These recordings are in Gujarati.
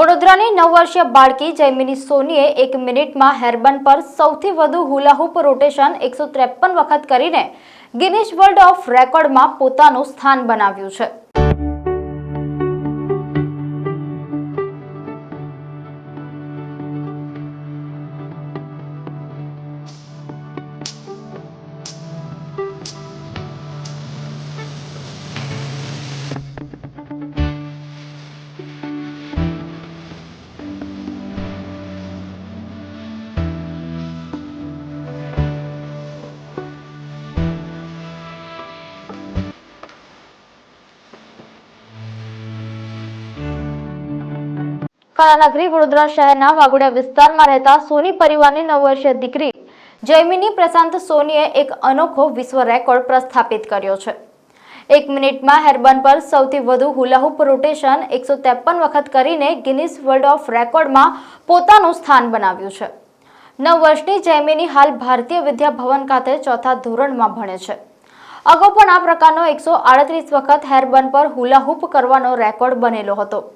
વડોદરાની નવ વર્ષીય બાળકી જૈમિની સોનીએ એક મિનિટમાં હેરબન પર સૌથી વધુ હુલાહુપ રોટેશન એકસો ત્રેપન વખત કરીને ગિનિશ વર્લ્ડ ઓફ રેકોર્ડમાં પોતાનું સ્થાન બનાવ્યું છે. કાલાનગરી વડોદરા શહેરના વાઘોડિયા વિસ્તારમાં રહેતા સોની પરિવારની નવ વર્ષીય દીકરી જૈમિની પ્રશાંત સોનીએ એક અનોખો વિશ્વ રેકોર્ડ પ્રસ્થાપિત કર્યો છે. એક મિનિટમાં હેરબન પર સૌથી વધુ હુલાહુપ રોટેશન એકસો વખત કરીને ગિનિસ વર્લ્ડ ઓફ રેકોર્ડમાં પોતાનું સ્થાન બનાવ્યું છે. નવ વર્ષની જૈમિની હાલ ભારતીય વિદ્યા ભવન ખાતે ચોથા ધોરણમાં ભણે છે. અગાઉ પણ આ પ્રકારનો એકસો વખત હેરબન પર હુલાહુપ કરવાનો રેકોર્ડ બનેલો હતો.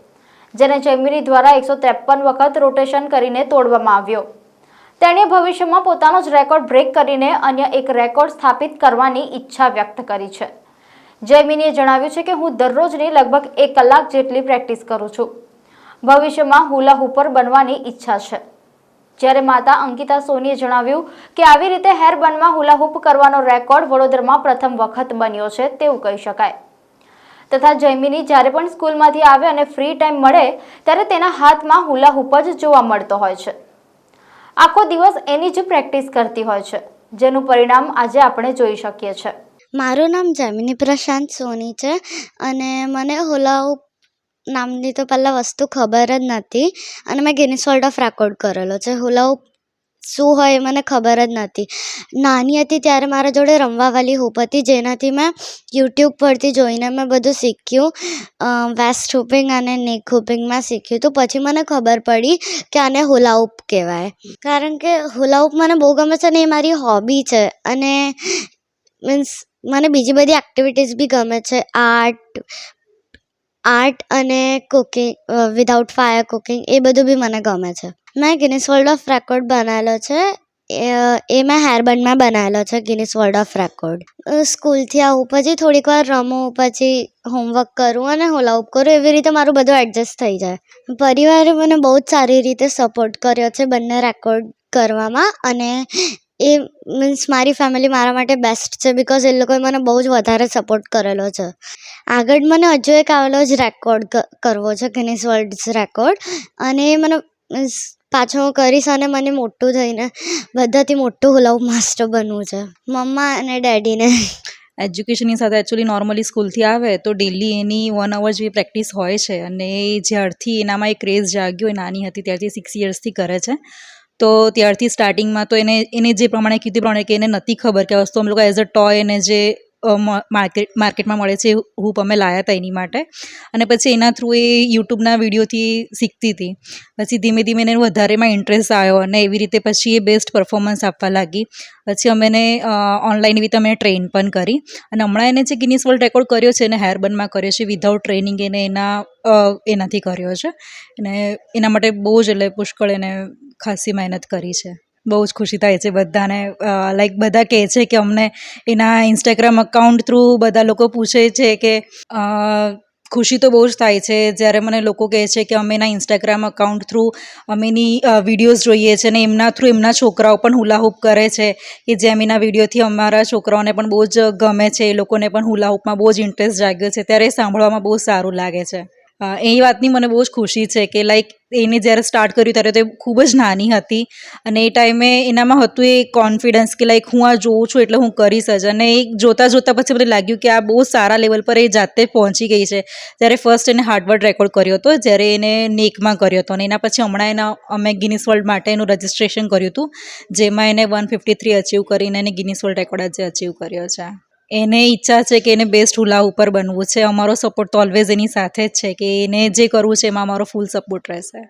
જેને જૈમિની દ્વારા એકસો ત્રેપન વખત રોટેશન કરીને તોડવામાં આવ્યો. તેણે ભવિષ્યમાં પોતાનો જ રેકોર્ડ બ્રેક કરીને અન્ય એક રેકોર્ડ સ્થાપિત કરવાની ઈચ્છા વ્યક્ત કરી છે. જયમિનીએ જણાવ્યું છે કે હું દરરોજની લગભગ એક કલાક જેટલી પ્રેક્ટિસ કરું છું. ભવિષ્યમાં હુલા હુપર બનવાની ઈચ્છા છે. જ્યારે માતા અંકિતા સોનીએ જણાવ્યું કે આવી રીતે હેરબનમાં હુલા હૂપ કરવાનો રેકોર્ડ વડોદરામાં પ્રથમ વખત બન્યો છે, તેવું કહી શકાય. તથા જૈમિની જ્યારે પણ સ્કૂલમાંથી આવે અને ફ્રી ટાઈમ મળે, ત્યારે તેના હાથમાં હુલા જ જોવા મળતો હોય છે. આખો દિવસ એની જ પ્રેક્ટિસ કરતી હોય છે, જેનું પરિણામ આજે આપણે જોઈ શકીએ છીએ મારું નામ જૈમિની પ્રશાંત સોની છે અને મને હુલાહુપ નામની તો પહેલાં વસ્તુ ખબર જ નથી અને મેં ગિનિસ વર્લ્ડ ઓફ રેકોર્ડ કરેલો છે. હુલાહુપ શું હોય એ મને ખબર જ નથી. નાની હતી ત્યારે મારા જોડે રમવાવાળી હૂપ હતી, જેનાથી મેં યુટ્યુબ પરથી જોઈને મેં બધું શીખ્યું. વેસ્ટ હૂપિંગ અને નેક હૂપિંગમાં શીખ્યું. તો પછી મને ખબર પડી કે આને હુલાહુપ કહેવાય. કારણ કે હુલાહુપ મને બહુ ગમે છે અને એ મારી હોબી છે. અને મીન્સ મને બીજી બધી એક્ટિવિટીઝ બી ગમે છે. આર્ટ આર્ટ અને કુકિંગ વિધાઉટ ફાયર કુકિંગ એ બધું બી મને ગમે છે. મેં ગિનિસ વર્લ્ડ ઓફ રેકોર્ડ બનાવેલો છે. એ- મેં હેરબંડમાં બનાવેલો છે ગિનિસ વર્લ્ડ ઓફ રેકોર્ડ સ્કૂલથી આવું પછી થોડીક વાર રમું, પછી હોમવર્ક કરું અને હોલાઉપ કરું, એવી રીતે મારું બધું એડજસ્ટ થઈ જાય. પરિવારે મને બહુ જ સારી રીતે સપોર્ટ કર્યો છે બંને રેકોર્ડ કરવામાં અને એ મીન્સ મારી ફેમિલી મારા માટે બેસ્ટ છે બિકોઝ એ લોકોએ મને બહુ જ વધારે સપોર્ટ કરેલો છે. આગળ મને હજુ એક આવેલો જ રેકોર્ડ કરવો છે ગિનિસ વર્લ્ડ રેકોર્ડ અને એ મને મીન્સ પાછો હું કરીશ અને મને મોટું થઈને બધાથી મોટું હુલાઉપ માસ્ટર બનવું છે. મમ્મા અને ડેડીને. એજ્યુકેશનની સાથે એકચ્યુઅલી નોર્મલી સ્કૂલથી આવે તો ડેલી એની વન અવર જેવી પ્રેક્ટિસ હોય છે અને એ જ્યારથી એનામાં એક ક્રેઝ જાગ્યો, એ નાની હતી ત્યારથી સિક્સ યર્સથી કરે છે. તો ત્યારથી સ્ટાર્ટિંગમાં તો એને એને જે પ્રમાણે કીધું પ્રમાણે કે એને નથી ખબર કે વસ્તુ અમે લોકો એઝ અ ટોય એને જે માર્કેટ, માર્કેટમાં મળે છે હૂપ અમે લાવ્યા હતા એની માટે. અને પછી એના થ્રુ એ યુટ્યુબના વિડીયોથી શીખતી હતી. પછી ધીમે ધીમે એને વધારેમાં ઇન્ટરેસ્ટ આવ્યો અને એવી રીતે પછી એ બેસ્ટ પરફોર્મન્સ આપવા લાગી. પછી અમે એને ઓનલાઈન એવી અમે ટ્રેન પણ કરી. અને હમણાં એને જે ગિનિસ વર્લ્ડ રેકોર્ડ કર્યો છે એને હેરબનમાં કર્યો છે વિધાઉટ ટ્રેનિંગ એને એના એનાથી કર્યો છે. અને એના માટે બહુ જ એટલે પુષ્કળ એને ખાસી મહેનત કરી છે. બહુ જ ખુશી થાય છે બધાને. લાઈક બધા કહે છે કે અમને એના ઇન્સ્ટાગ્રામ અકાઉન્ટ થ્રુ બધા લોકો પૂછે છે કે ખુશી તો બહુ જ થાય છે. જ્યારે મને લોકો કહે છે કે અમે એના ઇન્સ્ટાગ્રામ અકાઉન્ટ થ્રુ અમે એની વિડીયોઝ જોઈએ છે અને એમના થ્રુ એમના છોકરાઓ પણ હુલાહૂપ કરે છે કે જેમ એના વિડીયોથી અમારા છોકરાઓને પણ બહુ જ ગમે છે, એ લોકોને પણ હુલાહૂપમાં બહુ જ ઇન્ટરેસ્ટ જાગ્યો છે. ત્યારે સાંભળવામાં બહુ સારું લાગે છે. એ વાતની મને બહુ જ ખુશી છે કે લાઈક એને જ્યારે સ્ટાર્ટ કર્યું ત્યારે તો ખૂબ જ નાની હતી અને એ ટાઈમે એનામાં હતું એ કોન્ફિડન્સ કે લાઈક હું આ જોઉં છું એટલે હું કરીશ જ. અને એ જોતાં જોતાં પછી મને લાગ્યું કે આ બહુ સારા લેવલ પર એ જાતે પહોંચી ગઈ છે. ત્યારે ફર્સ્ટ એને હાર્ડવર્ડ રેકોર્ડ કર્યો હતો, જ્યારે એને નેકમાં કર્યો હતો અને એના પછી હમણાં એના, અમે ગિનિસ વર્લ્ડ માટે એનું રજિસ્ટ્રેશન કર્યું હતું, જેમાં એને વન ફિફ્ટી થ્રી અચીવ કરીને એને ગિનિસ વર્લ્ડ રેકોર્ડ આજે અચીવ કર્યો છે. એને ઈચ્છા છે કે એને બેસ્ટ હુલા ઉપર બનવું છે. અમારો સપોર્ટ તો ઓલવેઝ એની સાથે જ છે કે એને જે કરવું છે એમાં અમારો ફૂલ સપોર્ટ રહેશે.